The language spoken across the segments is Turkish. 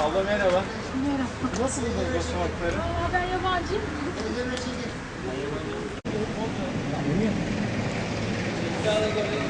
Abla merhaba. Merhaba. Nasıl buldunuz basamakları? Aa, ben yabancıyım. Hep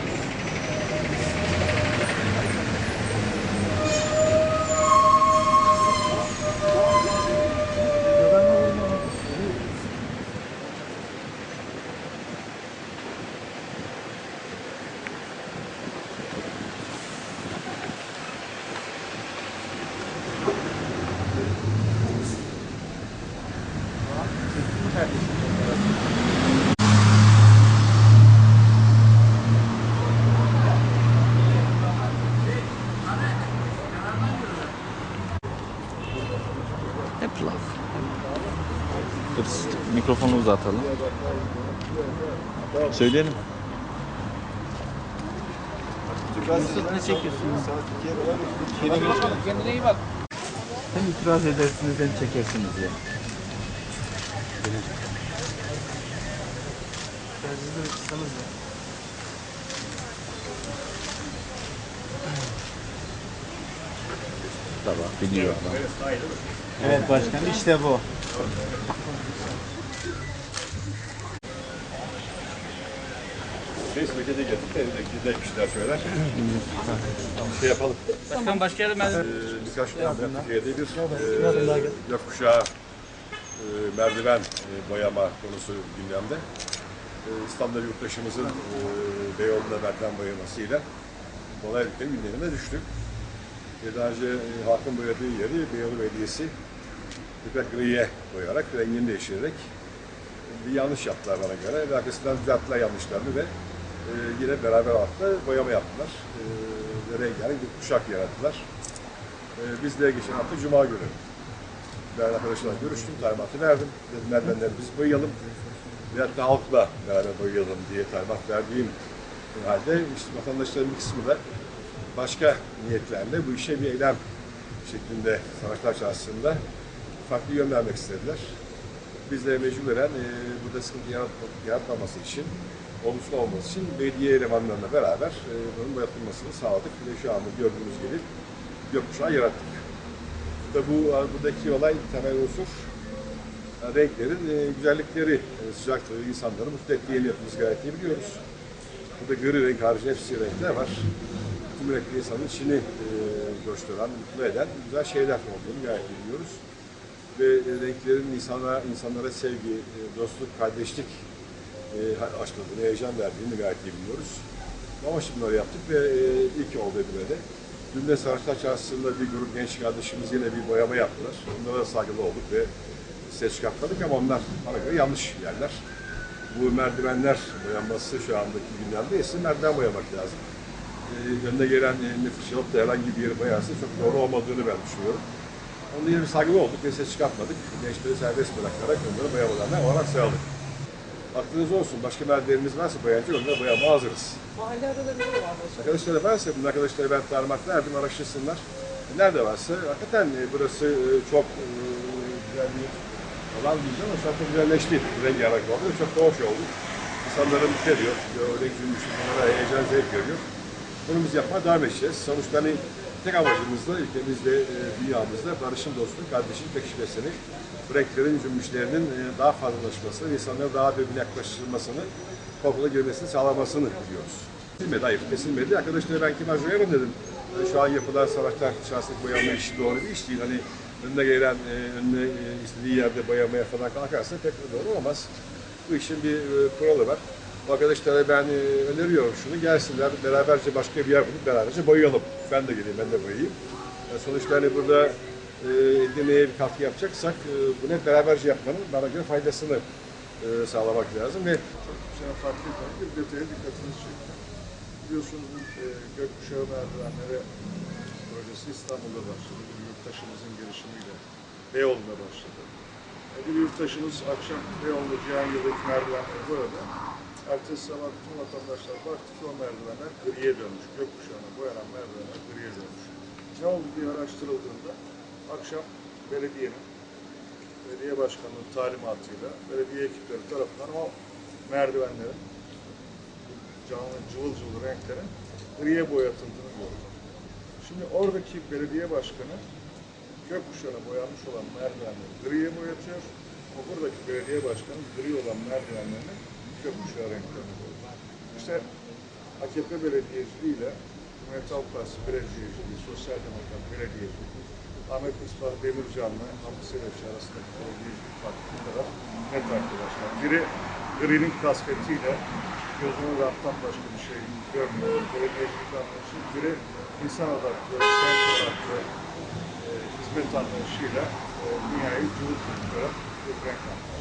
mikrofonu uzatalım. Söyleyelim. Nasıl ne çekiyorsunuz? Kendine iyi bak. Hem itiraz edersiniz hem çekersiniz ya. Tercihleri kısanız ya. Tamam biliyor adam. Evet başkanım işte bu. Facebook'e de geldik. Evdeki de kişiler söyler. şey yapalım. Başkan başka yere ben... Ee, birkaç gün Türkiye'de bir e, gökkuşağı e, merdiven e, boyama konusu gündemde. E, İstanbul'da yurttaşımızın e, Beyoğlu'nda merdiven boyamasıyla kolaylıkla gündemine düştü. E, daha önce e, halkın boyadığı yeri Beyoğlu Belediyesi ipek griye boyayarak, rengini değiştirerek bir yanlış yaptılar bana göre. Ve arkasından düzelttiler yanlışlarını ve e, yine beraber halkla boyama yaptılar. E, rengarenk bir kuşak yarattılar. E, biz de geçen hafta Cuma günü ben arkadaşlarla görüştüm, talimatı verdim. Dedim merdivenleri biz boyayalım. Ve hatta halkla beraber boyayalım diye talimat verdiğim halde işte vatandaşların bir kısmı da başka niyetlerle bu işe bir eylem şeklinde sanatlar çarşısında farklı yön vermek istediler. Biz de mecburen e, burada sıkıntı yarat- yaratmaması için, olumsuz olması için belediye elemanlarına beraber e, bunun yapılmasını sağladık. Ve şu anda gördüğünüz gibi gökkuşağı yarattık. Tabi bu, buradaki olay temel unsur e, renklerin e, güzellikleri, e, sıcaklığı insanları mutlu ettiği yapımız gayet iyi biliyoruz. Burada gri renk harici hepsi renkler var. Tüm renkli insanın içini e, coşturan, mutlu eden güzel şeyler olduğunu gayet biliyoruz ve e, renklerin insana, insanlara sevgi, e, dostluk, kardeşlik e, aşıladığını, heyecan verdiğini gayet iyi biliyoruz. Ama şimdi bunları yaptık ve ilk oldu Edirne'de. Dün de Saraçlar Çarşısı'nda bir grup genç kardeşimiz yine bir boyama yaptılar. Onlara da saygılı olduk ve ses çıkartmadık ama onlar bana göre yanlış yerler. Bu merdivenler boyanması şu andaki gündemde ise merdiven boyamak lazım. E, önüne gelen nüfus alıp da herhangi bir yeri boyarsa çok doğru olmadığını ben düşünüyorum. Onun yine bir saygılı olduk ve ses çıkartmadık. Gençleri serbest bırakarak onları boyamalarına olarak sayalım. Aklınız olsun, başka merdivenimiz varsa boyancı onları boyama hazırız. Mahalle aralarında da var. Arkadaşlara varsa, bunun arkadaşlara ben talimat verdim, araştırsınlar. Nerede varsa, hakikaten e, burası e, çok e, güzel bir alan diyeceğim ama çok güzelleşti. Rengarenk oldu ve çok da hoş oldu. İnsanları mutlu ediyor. Örnek cümbüşü bunlara heyecan zevk veriyor. Bunu biz yapmaya devam edeceğiz. Sonuçta hani tek amacımız da ülkemizde, e, dünyamızda barışın, dostluğun, kardeşlik pekişmesini, bu renklerin cümbüşlerinin e, daha fazlalaşmasını, insanlara daha birbirine yaklaştırılmasını, topluma girmesini sağlamasını biliyoruz. Kesilmedi, hayır kesilmedi. Arkadaşlara ben kimaj boyarım dedim. Yani şu an yapılan savaşlar şahslık boyama işi doğru bir iş değil. Hani önüne gelen, e, önüne e, istediği yerde boyamaya falan kalkarsa pek doğru olmaz. Bu işin bir e, kuralı var. Arkadaşlara ben e, öneriyorum şunu, gelsinler beraberce başka bir yer bulup beraberce boyayalım. Ben de geleyim, ben de boyayayım. Yani sonuçta hani burada e, Edirne'ye bir katkı yapacaksak e, bunu hep beraberce yapmanın bana göre faydasını e, sağlamak lazım ve çok güzel farklı bir bir detaya dikkatinizi çekti. Biliyorsunuz e, gökkuşağı merdivenleri projesi İstanbul'da başladı. Bir yurttaşımızın girişimiyle Beyoğlu'nda başladı. E, bir yurttaşımız akşam Beyoğlu Cihangir'deki merdivenleri boyadı. Ertesi sabah bütün vatandaşlar baktı ki o merdivenler griye dönmüş. Gökkuşağına boyanan merdivenler griye dönmüş. Ne oldu diye araştırıldığında akşam belediyenin belediye başkanının talimatıyla belediye ekipleri tarafından o merdivenlerin canlı cıvıl cıvıl renklerin griye boyatıldığını gördüm. Şimdi oradaki belediye başkanı gökkuşağına boyanmış olan merdivenleri griye boyatıyor. Ama buradaki belediye başkanı gri olan merdivenlerini gökkuşağı renklerine boyuyor. İşte AKP belediyeciliğiyle Cumhuriyet Halk Partisi belediyeciliği, Sosyal Demokrat belediyeciliği, Ahmet Ispat Demircan'la Hamdi Seveçi arasındaki belediyecilik farkı kadar net arkadaşlar. Biri grinin kasvetiyle gözünün rahattan başka bir şey görmüyor. Belediyecilik anlayışı. Biri insan odaklı, kent odaklı, e, hizmet anlayışıyla e, dünyayı gören bir renk anlayışı.